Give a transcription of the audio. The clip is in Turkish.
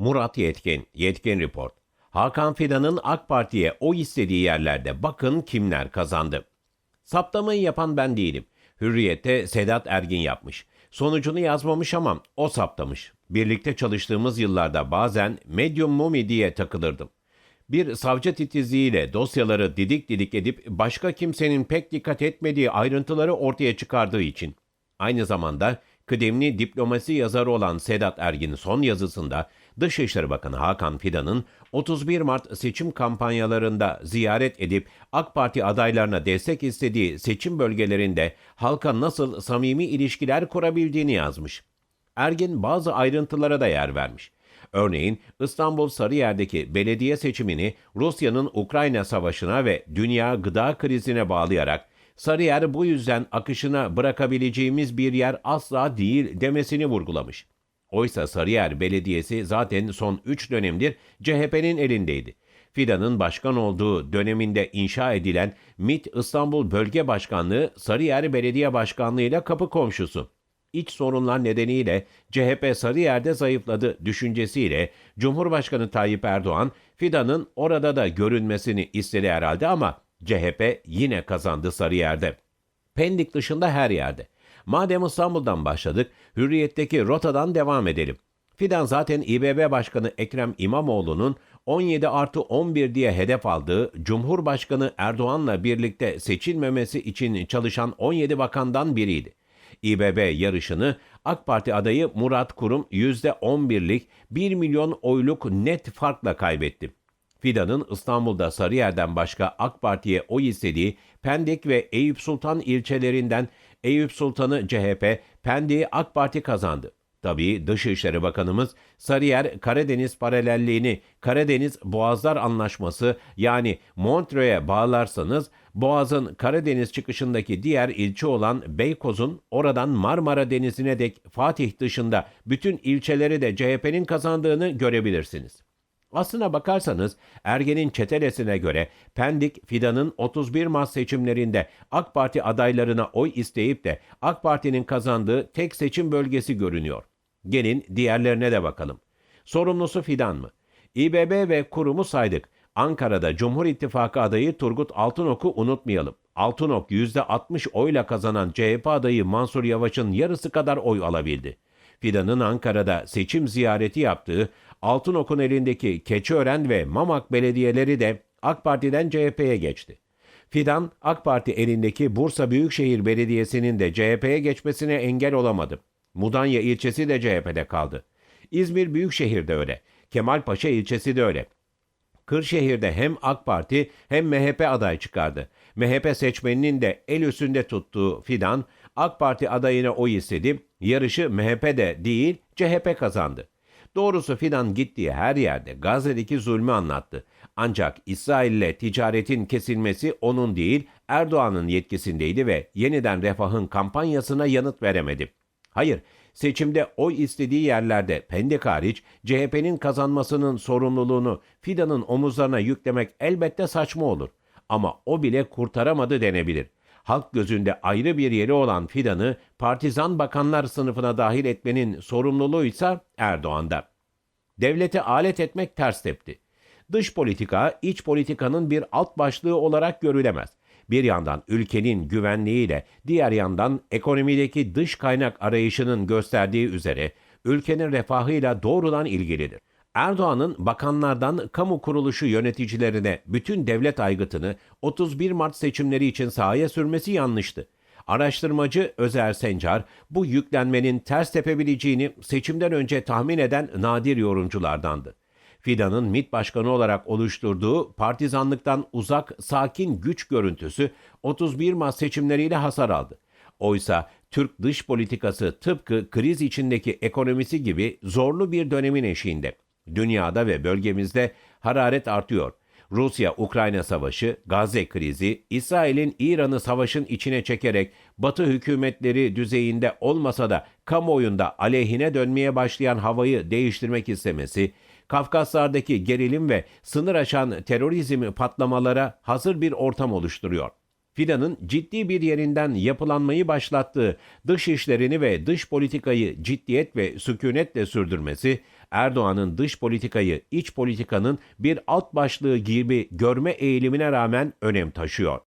Murat Yetkin, Yetkin Report. Hakan Fidan'ın AK Parti'ye o istediği yerlerde bakın kimler kazandı. Saptamayı yapan ben değilim. Hürriyet'te Sedat Ergin yapmış. Sonucunu yazmamış ama o saptamış. Birlikte çalıştığımız yıllarda bazen medium mumi diye takılırdım. Bir savcı titizliğiyle dosyaları didik didik edip başka kimsenin pek dikkat etmediği ayrıntıları ortaya çıkardığı için. Aynı zamanda kıdemli diplomasi yazarı olan Sedat Ergin son yazısında Dışişleri Bakanı Hakan Fidan'ın 31 Mart seçim kampanyalarında ziyaret edip AK Parti adaylarına destek istediği seçim bölgelerinde halka nasıl samimi ilişkiler kurabildiğini yazmış. Ergin bazı ayrıntılara da yer vermiş. Örneğin İstanbul Sarıyer'deki belediye seçimini Rusya'nın Ukrayna savaşına ve dünya gıda krizine bağlayarak Sarıyer bu yüzden akışına bırakabileceğimiz bir yer asla değil demesini vurgulamış. Oysa Sarıyer Belediyesi zaten son 3 dönemdir CHP'nin elindeydi. Fidan'ın başkan olduğu döneminde inşa edilen MİT İstanbul Bölge Başkanlığı Sarıyer Belediye Başkanlığı ile kapı komşusu. İç sorunlar nedeniyle CHP Sarıyer'de zayıfladı düşüncesiyle Cumhurbaşkanı Tayyip Erdoğan Fidan'ın orada da görünmesini istedi herhalde ama CHP yine kazandı Sarıyer'de. Pendik dışında her yerde. Madem İstanbul'dan başladık, Hürriyet'teki rotadan devam edelim. Fidan zaten İBB Başkanı Ekrem İmamoğlu'nun 17 artı 11 diye hedef aldığı Cumhurbaşkanı Erdoğan'la birlikte seçilmemesi için çalışan 17 bakandan biriydi. İBB yarışını AK Parti adayı Murat Kurum %11'lik 1 milyon oyluk net farkla kaybetti. Fidan'ın İstanbul'da Sarıyer'den başka AK Parti'ye oy istediği Pendik ve Eyüp Sultan ilçelerinden Eyüp Sultan'ı CHP, Pendik'i AK Parti kazandı. Tabii Dışişleri Bakanımız Sarıyer Karadeniz paralelliğini Karadeniz Boğazlar Anlaşması yani Montreux'e bağlarsanız Boğaz'ın Karadeniz çıkışındaki diğer ilçe olan Beykoz'un oradan Marmara Denizi'ne dek Fatih dışında bütün ilçeleri de CHP'nin kazandığını görebilirsiniz. Aslına bakarsanız Ergen'in çetelesine göre Pendik Fidan'ın 31 Mart seçimlerinde AK Parti adaylarına oy isteyip de AK Parti'nin kazandığı tek seçim bölgesi görünüyor. Gelin diğerlerine de bakalım. Sorumlusu Fidan mı? İBB ve kurumu saydık. Ankara'da Cumhur İttifakı adayı Turgut Altınok'u unutmayalım. Altınok %60 oyla kazanan CHP adayı Mansur Yavaş'ın yarısı kadar oy alabildi. Fidan'ın Ankara'da seçim ziyareti yaptığı Altınok'un elindeki Keçiören ve Mamak belediyeleri de AK Parti'den CHP'ye geçti. Fidan, AK Parti elindeki Bursa Büyükşehir Belediyesi'nin de CHP'ye geçmesine engel olamadı. Mudanya ilçesi de CHP'de kaldı. İzmir Büyükşehir de öyle. Kemalpaşa ilçesi de öyle. Kırşehir'de hem AK Parti hem MHP aday çıkardı. MHP seçmeninin de el üstünde tuttuğu Fidan, AK Parti adayına oy istedi. Yarışı MHP'de değil CHP kazandı. Doğrusu Fidan gittiği her yerde Gazze'deki zulmü anlattı. Ancak İsrail ile ticaretin kesilmesi onun değil Erdoğan'ın yetkisindeydi ve yeniden refahın kampanyasına yanıt veremedi. Hayır, seçimde oy istediği yerlerde Pendik hariç CHP'nin kazanmasının sorumluluğunu Fidan'ın omuzlarına yüklemek elbette saçma olur. Ama o bile kurtaramadı denebilir. Halk gözünde ayrı bir yeri olan Fidan'ı partizan bakanlar sınıfına dahil etmenin sorumluluğu ise Erdoğan'da. Devleti alet etmek ters tepti. Dış politika, iç politikanın bir alt başlığı olarak görülemez. Bir yandan ülkenin güvenliğiyle, diğer yandan ekonomideki dış kaynak arayışının gösterdiği üzere ülkenin refahıyla doğrudan ilgilidir. Erdoğan'ın bakanlardan kamu kuruluşu yöneticilerine bütün devlet aygıtını 31 Mart seçimleri için sahaya sürmesi yanlıştı. Araştırmacı Özer Sencar bu yüklenmenin ters tepebileceğini seçimden önce tahmin eden nadir yorumculardandı. Fidan'ın MİT başkanı olarak oluşturduğu partizanlıktan uzak sakin güç görüntüsü 31 Mart seçimleriyle hasar aldı. Oysa Türk dış politikası tıpkı kriz içindeki ekonomisi gibi zorlu bir dönemin eşiğinde. Dünyada ve bölgemizde hararet artıyor. Rusya-Ukrayna savaşı, Gazze krizi, İsrail'in İran'ı savaşın içine çekerek Batı hükümetleri düzeyinde olmasa da kamuoyunda aleyhine dönmeye başlayan havayı değiştirmek istemesi, Kafkaslardaki gerilim ve sınır aşan terörizm patlamalara hazır bir ortam oluşturuyor. Fidan'ın ciddi bir yerinden yapılanmayı başlattığı dış işlerini ve dış politikayı ciddiyet ve sükunetle sürdürmesi, Erdoğan'ın dış politikayı iç politikanın bir alt başlığı gibi görme eğilimine rağmen önem taşıyor.